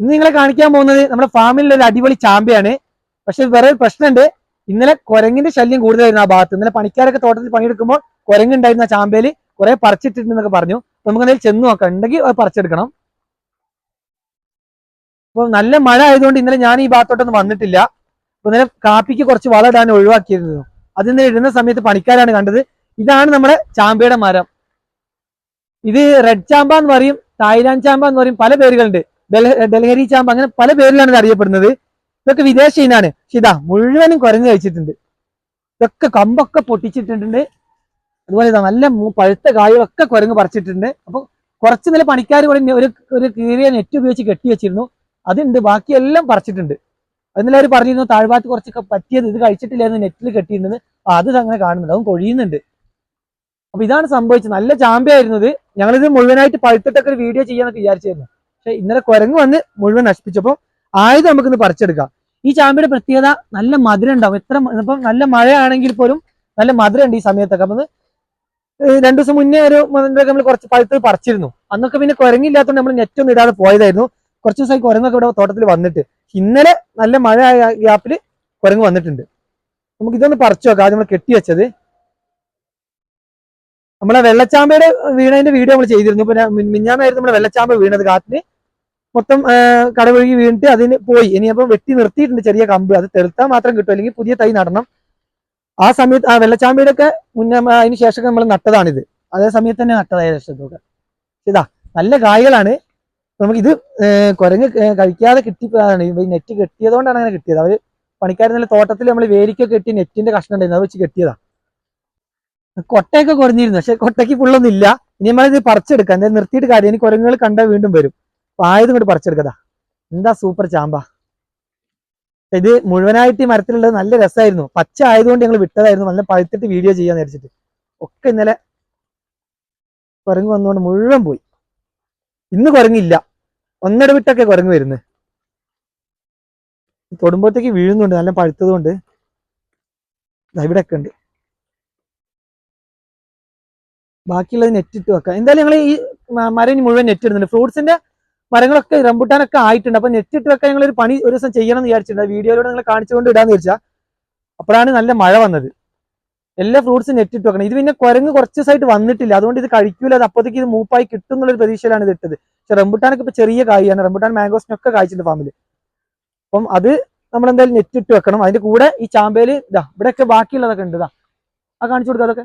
ഇന്ന് നിങ്ങളെ കാണിക്കാൻ പോകുന്നത് നമ്മുടെ ഫാമിലുള്ള ഒരു അടിപൊളി ചാമ്പയാണ് പക്ഷെ വേറെ പ്രശ്നമുണ്ട്. ഇന്നലെ കുരങ്ങിന്റെ ശല്യം കൂടുതലായിരുന്നു ആ ഭാഗത്ത്. ഇന്നലെ പണിക്കാരൊക്കെ തോട്ടത്തിൽ പണിയെടുക്കുമ്പോൾ കുരങ്ങുണ്ടായിരുന്ന ചാമ്പയിൽ കുറെ പറിച്ചിട്ടുണ്ടെന്നൊക്കെ പറഞ്ഞു. അപ്പൊ നമുക്ക് എന്തായാലും ചെന്ന് നോക്കാം. ഉണ്ടെങ്കിൽ അത് പറിച്ചെടുക്കണം. അപ്പൊ നല്ല മഴ ആയതുകൊണ്ട് ഇന്നലെ ഞാൻ ഈ ഭാഗത്തോട്ടൊന്നും വന്നിട്ടില്ല. അപ്പൊ ഇന്നലെ കാപ്പിക്ക് കുറച്ച് വളം ഇടാൻ ഒഴിവാക്കിയിരുന്നു. അത് ഇന്നലെ ഇടുന്ന സമയത്ത് പണിക്കാരാണ് കണ്ടത്. ഇതാണ് നമ്മുടെ ചാമ്പയുടെ മരം. ഇത് റെഡ് ചാമ്പ എന്ന് പറയും തായ്ലാന്റ് ചാമ്പ എന്ന് പറയും പല പേരുകളുണ്ട്. ഡെൽഹരി ചാമ്പ് അങ്ങനെ പല പേരിലാണ് ഇത് അറിയപ്പെടുന്നത്. ഇതൊക്കെ വിദേശ ഇനാണ്. ഇതാ മുഴുവനും കുരങ്ങ് കഴിച്ചിട്ടുണ്ട്. ഇതൊക്കെ കമ്പൊക്കെ പൊട്ടിച്ചിട്ടുണ്ട് അതുപോലെ ഇതാ നല്ല പഴുത്ത കായകളൊക്കെ കുരങ്ങ് പറിച്ചിട്ടുണ്ട്. അപ്പൊ കുറച്ച് നില പണിക്കാർ കൂടെ ഒരു ഒരു കീറിയ നെറ്റ് ഉപയോഗിച്ച് കെട്ടി വെച്ചിരുന്നു. അതുണ്ട് ബാക്കിയെല്ലാം പറിച്ചിട്ടുണ്ട്. അതിനാൽ അവർ പറഞ്ഞിരുന്നു താഴ്ഭാഗത്ത് കുറച്ചൊക്കെ പറ്റിയത് ഇത് കഴിച്ചിട്ടില്ലായിരുന്നു നെറ്റിൽ അപ്പൊ അത് അങ്ങനെ കാണുന്നുണ്ട്. അതും കൊഴിയുന്നുണ്ട്. അപ്പൊ ഇതാണ് സംഭവിച്ചത്. നല്ല ചാമ്പയായിരുന്നു ഇത്. ഞങ്ങളിത് മുഴുവനായിട്ട് പഴുത്തിട്ടൊക്കെ ഒരു വീഡിയോ ചെയ്യാന്നൊക്കെ വിചാരിച്ചായിരുന്നു. പക്ഷെ ഇന്നലെ കുരങ്ങ് വന്ന് മുഴുവൻ നശിപ്പിച്ചപ്പോ ആയത് നമുക്കിന്ന് പറിച്ചെടുക്കാം. ഈ ചാമ്പയുടെ പ്രത്യേകത നല്ല മധുരം ഉണ്ടാവും. എത്ര ഇപ്പം നല്ല മഴയാണെങ്കിൽ പോലും നല്ല മധുരം ഉണ്ട് ഈ സമയത്തൊക്കെ. അപ്പൊ രണ്ടു ദിവസം മുന്നേ ഒരു നമ്മൾ കുറച്ച് പഴുത്ത് പറിച്ചിരുന്നു. അന്നൊക്കെ പിന്നെ കുരങ്ങില്ലാത്തതുകൊണ്ട് നമ്മൾ നെറ്റ് ഒന്നും ഇടാതെ പോയതായിരുന്നു. കുറച്ച് ദിവസമായി കുരങ്ങൊക്കെ ഇവിടെ തോട്ടത്തിൽ വന്നിട്ട്. ഇന്നലെ നല്ല മഴ ഗ്യാപ്പിൽ കുരങ്ങ് വന്നിട്ടുണ്ട്. നമുക്ക് ഇതൊന്ന് പറിച്ചു നോക്കാം. ആദ്യം നമ്മൾ കെട്ടി വെച്ചത്. നമ്മളെ വെള്ളച്ചാമ്പയുടെ വീണതിന്റെ വീഡിയോ നമ്മൾ ചെയ്തിരുന്നു. പിന്നെ മിഞ്ഞാമായിരുന്നു നമ്മുടെ വെള്ളച്ചാമ്പ വീണത്. കാറ്റിന് മൊത്തം കടവഴുകി വീണിട്ട് അതിന് പോയി. ഇനി അപ്പം വെട്ടി നിർത്തിയിട്ടുണ്ട് ചെറിയ കമ്പ്. അത് തെളുത്താൽ മാത്രം കിട്ടും. അല്ലെങ്കിൽ പുതിയ തൈ നടണം. ആ സമയത്ത് ആ വെള്ളച്ചാമ്പിയുടെ മുന്നേ അതിന് ശേഷം നമ്മൾ നട്ടതാണിത്. അതേ സമയത്ത് തന്നെ നട്ടതായ ലക്ഷത്തൊക്കെ ഇതാ നല്ല കായകളാണ്. നമുക്ക് ഇത് കുരങ്ങ് കഴിക്കാതെ കിട്ടിയതാണ് നെറ്റ് കെട്ടിയതുകൊണ്ടാണ് അങ്ങനെ കിട്ടിയത്. അവർ പണിക്കാരൻ നല്ല തോട്ടത്തിൽ നമ്മൾ വേരിക്കൊക്കെ കെട്ടി നെറ്റിന്റെ കഷ്ണം ഉണ്ടായിരുന്നു. അത് വെച്ച് കെട്ടിയതാ. കൊട്ടയൊക്കെ കുറഞ്ഞിരുന്നു. പക്ഷെ കൊട്ടയ്ക്ക് ഫുള്ളൊന്നും ഇല്ല ഇനി നമ്മളിത് പറിച്ചെടുക്കാം. എന്തായാലും നിർത്തിയിട്ട് കാര്യം ഇനി കുരങ്ങുകൾ കണ്ടാൽ വീണ്ടും വരും. ആയത് കൊണ്ട് പറിച്ചെടുക്കതാ എന്താ സൂപ്പർ ചാമ്പ. ഇത് മുഴുവനായിട്ട് ഈ മരത്തിലുള്ളത് നല്ല രസമായിരുന്നു പച്ച ആയതുകൊണ്ട് ഞങ്ങൾ വിട്ടതായിരുന്നു. നല്ല പഴുത്തിട്ട് വീഡിയോ ചെയ്യാന്ന് വിചാരിച്ചിട്ട്. ഒക്കെ ഇന്നലെ കുരങ്ങ് വന്നുകൊണ്ട് മുഴുവൻ പോയി. ഇന്ന് കുരങ്ങില്ല. ഒന്നിട വിട്ടൊക്കെ കുരങ്ങ് വരുന്നത് തൊടുമ്പോഴത്തേക്ക് വീഴുന്നുണ്ട്. നല്ല പഴുത്തത് കൊണ്ട് ഇവിടെ ഒക്കെ ഉണ്ട്. ബാക്കിയുള്ളത് നെറ്റ് ഇട്ട് വെക്കാം. എന്തായാലും ഞങ്ങൾ ഈ മരം മുഴുവൻ നെറ്റ് ഇടുന്നുണ്ട്. ഫ്രൂട്ട്സിന്റെ മരങ്ങളൊക്കെ റംബുട്ടാനൊക്കെ ആയിട്ടുണ്ട്. അപ്പൊ നെറ്റ് ഇട്ട് വെക്കാൻ ഞങ്ങൾ ഒരു പണി ഒരു ദിവസം ചെയ്യണം എന്ന് വിചാരിച്ചിട്ടുണ്ട്. വീഡിയോയിലൂടെ നിങ്ങൾ കാണിച്ചുകൊണ്ട് ഇടാന്ന് വിചാരിച്ചാൽ അപ്പോഴാണ് നല്ല മഴ വന്നത്. എല്ലാ ഫ്രൂട്ട്സും നെറ്റിട്ട് വെക്കണം. ഇത് പിന്നെ കുരങ്ങ് കുറച്ച് ദിവസമായിട്ട് വന്നിട്ടില്ല. അതുകൊണ്ട് ഇത് കഴിക്കൂല. അത് അപ്പോഴത്തേക്ക് ഇത് മൂപ്പായി കിട്ടും എന്നുള്ളൊരു പ്രതീക്ഷയിലാണ് ഇത് ഇട്ടത്. പക്ഷെ റംബുട്ടാനൊക്കെ ഇപ്പൊ ചെറിയ കായാണ്. റംബുട്ടാൻ മാംഗോസിനൊക്കെ കായ്ച്ചിട്ടുണ്ട് ഫാമിൽ അപ്പം അത് നമ്മൾ എന്തായാലും നെറ്റ് ഇട്ട് വെക്കണം. അതിന്റെ കൂടെ ഈ ചാമ്പയിൽ ഇതാ ഇവിടെയൊക്കെ ബാക്കിയുള്ളതൊക്കെ ഉണ്ട്. ഇതാ ആ കാണിച്ചു കൊടുക്കുക അതൊക്കെ.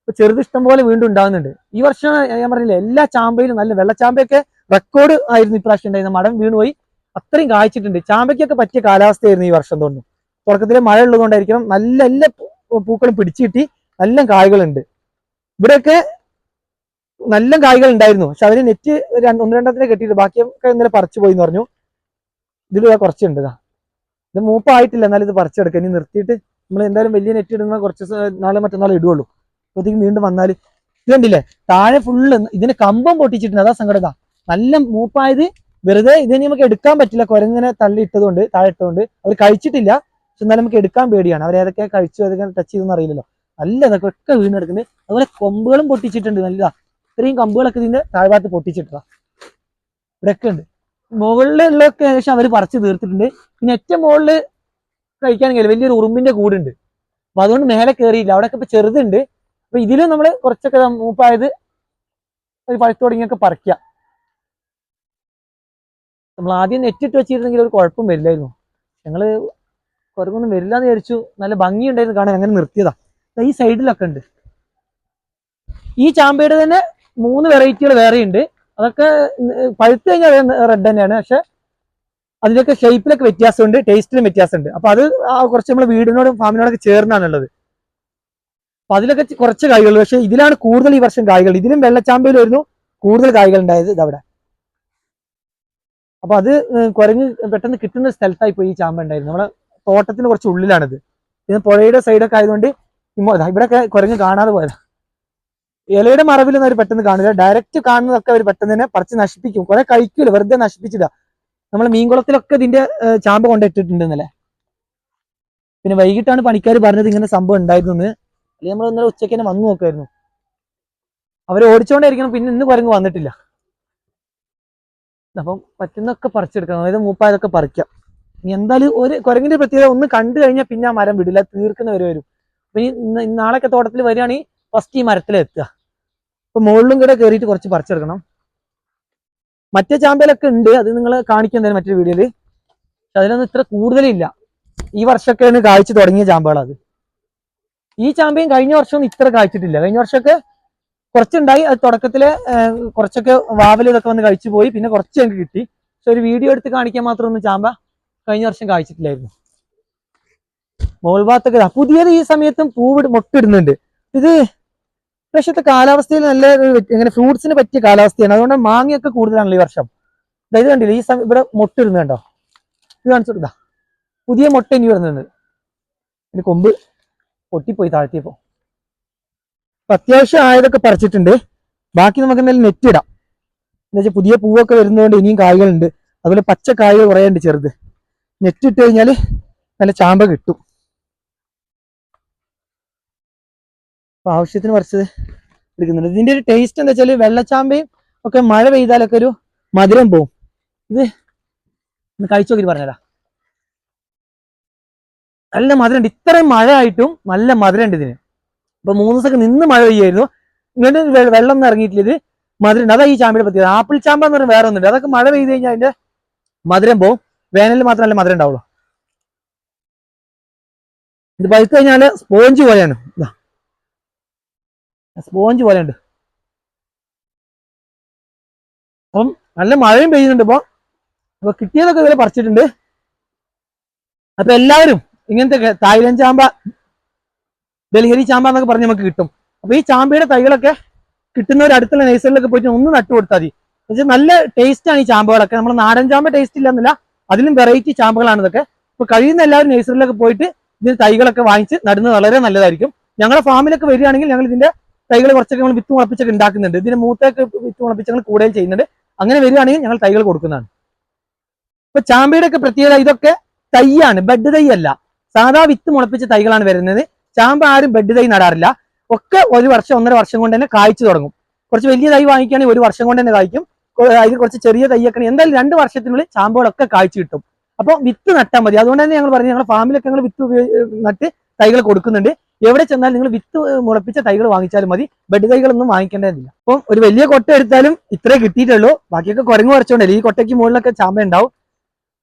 ഇപ്പൊ ചെറുത് ഇഷ്ടം പോലെ വീണ്ടും ഉണ്ടാകുന്നുണ്ട്. ഈ വർഷം ഞാൻ പറഞ്ഞില്ല എല്ലാ ചാമ്പയിലും നല്ല വെള്ളച്ചാമ്പയൊക്കെ റെക്കോർഡ് ആയിരുന്നു ഇപ്രാവശ്യം ഉണ്ടായിരുന്ന മടം വീണുപോയി അത്രയും കായ്ച്ചിട്ടുണ്ട്. ചാമ്പയ്ക്കൊക്കെ പറ്റിയ കാലാവസ്ഥയായിരുന്നു ഈ വർഷം തോന്നുന്നു. തുടക്കത്തിലെ മഴ ഉള്ളതുകൊണ്ടായിരിക്കണം നല്ല നല്ല പൂക്കളും പിടിച്ചു കിട്ടി. നല്ല കായ്കളുണ്ട്. ഇവിടെയൊക്കെ നല്ല കായ്കൾ ഉണ്ടായിരുന്നു. പക്ഷെ അതിന് നെറ്റ് ഒന്ന് രണ്ടത്തിനെ കെട്ടിയിട്ട് ബാക്കിയൊക്കെ ഇന്നലെ പറിച്ചു പോയി എന്ന് പറഞ്ഞു. ഇതിൽ കുറച്ചുണ്ട് ഇതാ ഇത് മൂപ്പായിട്ടില്ല. എന്നാലും ഇത് പറിച്ചെടുക്കാം. ഇനി നിർത്തിയിട്ട് നമ്മൾ എന്തായാലും വലിയ നെറ്റ് ഇടുന്ന കുറച്ച് നാളെ മറ്റന്നാളെ ഇടുകയുള്ളൂ അപ്പോഴത്തേക്കും വീണ്ടും വന്നാൽ ഇത് കണ്ടില്ലേ? താഴെ ഫുള്ള് ഇതിന് കമ്പം പൊട്ടിച്ചിട്ടുണ്ട്. അതാ സങ്കടത നല്ല മൂപ്പായത് വെറുതെ ഇതിന് നമുക്ക് എടുക്കാൻ പറ്റില്ല. കുരങ്ങനെ തള്ളി ഇട്ടതുകൊണ്ട് താഴെ ഇട്ടതുകൊണ്ട്. അവർ കഴിച്ചിട്ടില്ല. പക്ഷെ എന്നാലും നമുക്ക് എടുക്കാൻ പേടിയാണ്. അവർ ഏതൊക്കെ കഴിച്ചു അതൊക്കെ ടച്ച് ചെയ്തൊന്നും അറിയില്ലല്ലോ നല്ല ഇതൊക്കെ ഒക്കെ വീണെടുക്കുന്നത് അതുപോലെ കൊമ്പുകളും പൊട്ടിച്ചിട്ടുണ്ട് നല്ല. ഇത്രയും കമ്പുകളൊക്കെ ഇതിന്റെ താഴ്ഭാഗത്ത് പൊട്ടിച്ചിട്ടാ ഇവിടെയൊക്കെ ഉണ്ട്. മുകളിലുള്ളതൊക്കെ ഏകദേശം അവർ പറിച്ച് തീർത്തിട്ടുണ്ട്. പിന്നെ ഏറ്റവും മുകളിൽ കഴിക്കാൻ വലിയൊരു ഉറുമ്പിന്റെ കൂടുണ്ട്. അപ്പൊ അതുകൊണ്ട് മേലെ കയറിയില്ല അവിടെയൊക്കെ ഇപ്പൊ ചെറുതുണ്ട്. അപ്പൊ ഇതിലും നമ്മൾ കുറച്ചൊക്കെ മൂപ്പായത് ഒരു പഴുത്ത് തുടങ്ങിയൊക്കെ നമ്മൾ ആദ്യം നെറ്റിട്ട് വെച്ചിരുന്നെങ്കിൽ ഒരു കുഴപ്പം വരില്ലായിരുന്നു. ഞങ്ങൾ കുരങ്ങൊന്നും വരില്ല എന്ന് വിചാരിച്ചു. നല്ല ഭംഗിയുണ്ടായിരുന്നു കാണാൻ. അങ്ങനെ നിർത്തിയതാ. ഈ സൈഡിലൊക്കെ ഉണ്ട്. ഈ ചാമ്പയുടെ തന്നെ മൂന്ന് വെറൈറ്റികൾ വേറെ ഉണ്ട്. അതൊക്കെ പഴുത്ത് കഴിഞ്ഞാൽ റെഡ് തന്നെയാണ്. പക്ഷെ അതിലൊക്കെ ഷേപ്പിലൊക്കെ വ്യത്യാസമുണ്ട്. ടേസ്റ്റിലും വ്യത്യാസമുണ്ട്. അപ്പൊ അത് കുറച്ച് നമ്മൾ വീടിനോടും ഫാമിനോടൊക്കെ ചേർന്നാണുള്ളത്. അപ്പൊ അതിലൊക്കെ കുറച്ച് കായ്കൾ പക്ഷെ ഇതിലാണ് കൂടുതൽ ഈ വർഷം കായ്കൾ. ഇതിലും വെള്ളച്ചാമ്പയിലായിരുന്നു കൂടുതൽ കായ്കൾ ഉണ്ടായത് ഇതവിടെ. അപ്പൊ അത് കുരങ്ങ് പെട്ടെന്ന് കിട്ടുന്ന സ്ഥലത്തായി പോയി ഈ ചാമ്പ ഉണ്ടായിരുന്നു. നമ്മളെ തോട്ടത്തിന് കുറച്ച് ഉള്ളിലാണിത്. ഇത് പുഴയുടെ സൈഡൊക്കെ ആയതുകൊണ്ട് ഇവിടെ കുരങ്ങ് കാണാതെ പോയതാ. ഇലയുടെ മറവിലൊന്നും അവർ പെട്ടെന്ന് കാണില്ല. ഡയറക്റ്റ് കാണുന്നതൊക്കെ അവർ പെട്ടെന്ന് തന്നെ പറിച്ച് നശിപ്പിക്കും. കുറെ കഴിക്കൂല. വെറുതെ നശിപ്പിച്ചില്ല നമ്മൾ മീൻകുളത്തിലൊക്കെ ഇതിന്റെ ചാമ്പ കൊണ്ടിട്ടിട്ടുണ്ട് പിന്നെ വൈകിട്ടാണ് പണിക്കാർ പറഞ്ഞത് ഇങ്ങനെ സംഭവം ഉണ്ടായിരുന്നു എന്ന് അല്ലെങ്കിൽ നമ്മൾ ഇന്നലെ ഉച്ചയ്ക്ക് തന്നെ വന്നു നോക്കായിരുന്നു അവർ ഓടിച്ചോണ്ടായിരിക്കണം. പിന്നെ ഇന്ന് കുരങ്ങ് വന്നിട്ടില്ല. അപ്പം പറ്റുന്നൊക്കെ പറിച്ചെടുക്കണം. അതായത് മൂപ്പായതൊക്കെ പറിക്കാം. ഇനി എന്തായാലും ഒരു കുരങ്ങിന്റെ പ്രത്യേകത ഒന്ന് കണ്ടു കഴിഞ്ഞാൽ പിന്നെ ആ മരം വിടില്ല. വരെ. വരും അപ്പൊ ഇനി നാളൊക്കെ തോട്ടത്തിൽ വരികയാണെങ്കിൽ ഫസ്റ്റ് ഈ മരത്തിലെത്തുക അപ്പൊ മുകളിലും കൂടെ കയറിയിട്ട് കുറച്ച് പറിച്ചെടുക്കണം. മറ്റേ ചാമ്പലൊക്കെ ഉണ്ട്. അത് നിങ്ങൾ കാണിക്കാൻ മറ്റൊരു വീഡിയോയിൽ പക്ഷെ അതിലൊന്നും ഇത്ര കൂടുതലില്ല. ഈ വർഷമൊക്കെയാണ് കായ്ച്ചു തുടങ്ങിയ ചാമ്പകളത്. ഈ ചാമ്പയും കഴിഞ്ഞ വർഷമൊന്നും ഇത്ര കായ്ച്ചിട്ടില്ല. കഴിഞ്ഞ വർഷമൊക്കെ കുറച്ചുണ്ടായി അത് തുടക്കത്തിൽ കുറച്ചൊക്കെ വാവൽ ഇതൊക്കെ വന്ന് കഴിച്ചു പോയി പിന്നെ കുറച്ച് ഞങ്ങൾക്ക് കിട്ടി. പക്ഷെ ഒരു വീഡിയോ എടുത്ത് കാണിക്കാൻ മാത്രം ഒന്നും ചാമ്പ കഴിഞ്ഞ വർഷം കായ്ച്ചിട്ടില്ലായിരുന്നു മോൾഭാത്തൊക്കെ പുതിയത് ഈ സമയത്തും പൂവ് മൊട്ടിടുന്നുണ്ട്. ഇത് ഇപ്രാവശ്യത്തെ കാലാവസ്ഥയിൽ നല്ല ഇങ്ങനെ ഫ്രൂട്ട്സിന് പറ്റിയ കാലാവസ്ഥയാണ്. അതുകൊണ്ട് മാങ്ങയൊക്കെ കൂടുതലാണല്ലോ ഈ വർഷം. ഇത് കണ്ടില്ലേ ഈ സമയം ഇവിടെ മൊട്ടിടുന്നു കണ്ടോ? ഇത് കാണിച്ചു കൊടുത്താ പുതിയ മൊട്ട ഇനി വരുന്നുണ്ട്. ഇതിന് കൊമ്പ് പൊട്ടിപ്പോയി താഴ്ത്തിയപ്പോ. അപ്പൊ അത്യാവശ്യം ആയതൊക്കെ പറിച്ചിട്ടുണ്ട്. ബാക്കി നമുക്ക് എന്തായാലും നെറ്റ് ഇടാം. എന്താ വെച്ചാൽ പുതിയ പൂവൊക്കെ വരുന്നതുകൊണ്ട് ഇനിയും കായ്കളുണ്ട്. അതുപോലെ പച്ച കായകൾ കുറേ ചെറുത്. നെറ്റ് ഇട്ട് കഴിഞ്ഞാൽ നല്ല ചാമ്പ കിട്ടും. അപ്പൊ ആവശ്യത്തിന് പറിച്ചത് എടുക്കുന്നുണ്ട്. ഇതിന്റെ ഒരു ടേസ്റ്റ് എന്താ വെച്ചാൽ വെള്ളച്ചാമ്പയും ഒക്കെ മഴ പെയ്താലൊക്കെ ഒരു മധുരം പോവും. ഇത് ഒന്ന് കഴിച്ചു നോക്കി പറഞ്ഞതാ നല്ല മധുരമുണ്ട്. ഇത്രയും മഴ ആയിട്ടും നല്ല മധുരമുണ്ട് ഇതിന്. ഇപ്പൊ മൂന്ന് ദിവസമൊക്കെ നിന്ന് മഴ പെയ്യായിരുന്നു. ഇങ്ങനെ വെള്ളം ഒന്നും ഇറങ്ങിയിട്ടില്ല. മധുരം അതാ ഈ ചാമ്പയുടെ പ്രത്യേകത. ആപ്പിൾ ചാമ്പ എന്ന് പറഞ്ഞാൽ വേറെ ഒന്നുണ്ട്. അതൊക്കെ മഴ പെയ്ത് കഴിഞ്ഞാൽ അതിന്റെ മധുരം പോവും. വേനലിൽ മാത്രമല്ല മധുരം ഉണ്ടാവുള്ളൂ. ഇത് പഴുത്ത് കഴിഞ്ഞാൽ സ്പോഞ്ച് പോലെയാണ്. സ്പോഞ്ച് പോലെയുണ്ട്. അപ്പം നല്ല മഴയും പെയ്യുന്നുണ്ട് ഇപ്പൊ. അപ്പൊ കിട്ടിയതൊക്കെ ഇതുവരെ പറിച്ചിട്ടുണ്ട്. അപ്പൊ എല്ലാവരും ഇങ്ങനത്തെ തായ്ലൻഡ് ചാമ്പ ഡൽഹരി ചാമ്പ എന്നൊക്കെ പറഞ്ഞ് നമുക്ക് കിട്ടും. അപ്പൊ ഈ ചാമ്പയുടെ തൈകളൊക്കെ കിട്ടുന്നവർ അടുത്തുള്ള നഴ്സറിലൊക്കെ പോയിട്ട് ഒന്ന് നട്ടു കൊടുത്താൽ മതി. എന്നുവെച്ചാൽ നല്ല ടേസ്റ്റ് ആണ് ഈ ചാമ്പകളൊക്കെ. നമ്മൾ നാടൻ ചാമ്പ ടേസ്റ്റ് ഇല്ലെന്നില്ല അതിലും വെറൈറ്റി ചാമ്പകളാണ് ഇതൊക്കെ. അപ്പൊ കഴിയുന്ന എല്ലാവരും നഴ്സറിലൊക്കെ പോയിട്ട് ഇതിന് തൈകളൊക്കെ വാങ്ങിച്ച് നടുന്നത് വളരെ നല്ലതായിരിക്കും. ഞങ്ങളുടെ ഫാമിലൊക്കെ വരികയാണെങ്കിൽ ഞങ്ങൾ ഇതിന്റെ തൈകൾ കുറച്ചൊക്കെ നമ്മൾ വിത്ത് മുളപ്പിച്ചൊക്കെ ഉണ്ടാക്കുന്നുണ്ട്. ഇതിന് മൂത്തൊക്കെ വിത്ത് മുളപ്പിച്ച് ഞങ്ങൾ കൂടുതൽ ചെയ്യുന്നുണ്ട്. അങ്ങനെ വരികയാണെങ്കിൽ ഞങ്ങൾ തൈകൾ കൊടുക്കുന്നതാണ്. ഇപ്പൊ ചാമ്പയുടെ ഒക്കെ പ്രത്യേകത ഇതൊക്കെ തൈയാണ് ബെഡ് തൈ അല്ല. സാധാ വിത്ത് മുളപ്പിച്ച തൈകളാണ് വരുന്നത്. ചാമ്പ ആരും ബെഡ് തൈ നടാറില്ല. ഒക്കെ ഒരു വർഷം ഒന്നര വർഷം കൊണ്ട് തന്നെ കായ്ച്ചു തുടങ്ങും. കുറച്ച് വലിയ തൈ വാങ്ങിക്കുകയാണെങ്കിൽ ഒരു വർഷം കൊണ്ട് തന്നെ കായ്ക്കും. അതിൽ കുറച്ച് ചെറിയ തൈയൊക്കെ എന്തായാലും രണ്ട് വർഷത്തിനുള്ളിൽ ചാമ്പുകളൊക്കെ കായ്ച്ചു കിട്ടും. അപ്പോൾ വിത്ത് നട്ടാൽ മതി. അതുകൊണ്ട് തന്നെ ഞങ്ങൾ പറഞ്ഞു ഞങ്ങൾ ഫാമിലൊക്കെ ഞങ്ങൾ വിത്ത് നട്ട് തൈകൾ കൊടുക്കുന്നുണ്ട്. എവിടെ ചെന്നാൽ നിങ്ങൾ വിത്ത് മുളപ്പിച്ച തൈകൾ വാങ്ങിച്ചാലും മതി. ബെഡ് തൈകളൊന്നും വാങ്ങിക്കേണ്ടതില്ല. അപ്പം ഒരു വലിയ കൊട്ട എടുത്താലും ഇത്രേ കിട്ടിയിട്ടുള്ളൂ. ബാക്കിയൊക്കെ കുരങ്ങ് കുറച്ചുകൊണ്ടല്ലേ ഈ കൊട്ടയ്ക്ക് മുകളിലൊക്കെ ചാമ്പ ഉണ്ടാവും.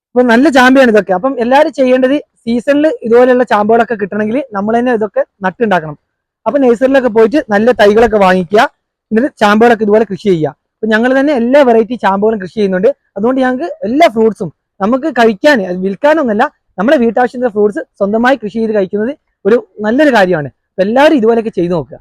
അപ്പൊ നല്ല ചാമ്പയാണ് ഇതൊക്കെ. അപ്പം എല്ലാവരും ചെയ്യേണ്ടത് സീസണിൽ ഇതുപോലെയുള്ള ചാമ്പുകളൊക്കെ കിട്ടണമെങ്കിൽ നമ്മൾ തന്നെ ഇതൊക്കെ നട്ടുണ്ടാക്കണം. അപ്പൊ നഴ്സറിയിലൊക്കെ പോയിട്ട് നല്ല തൈകളൊക്കെ വാങ്ങിക്കുക. എന്നിട്ട് ചാമ്പുകളൊക്കെ ഇതുപോലെ കൃഷി ചെയ്യുക. അപ്പൊ ഞങ്ങൾ തന്നെ എല്ലാ വെറൈറ്റി ചാമ്പുകളും കൃഷി ചെയ്യുന്നുണ്ട്. അതുകൊണ്ട് ഞങ്ങൾക്ക് എല്ലാ ഫ്രൂട്ട്സും നമുക്ക് കഴിക്കാൻ വിൽക്കാനൊന്നല്ല നമ്മുടെ വീട്ടാവശ്യത്തിന്റെ ഫ്രൂട്ട്സ് സ്വന്തമായി കൃഷി ചെയ്ത് കഴിക്കുന്നത് ഒരു നല്ലൊരു കാര്യമാണ്. എല്ലാവരും ഇതുപോലെയൊക്കെ ചെയ്തു നോക്കുക.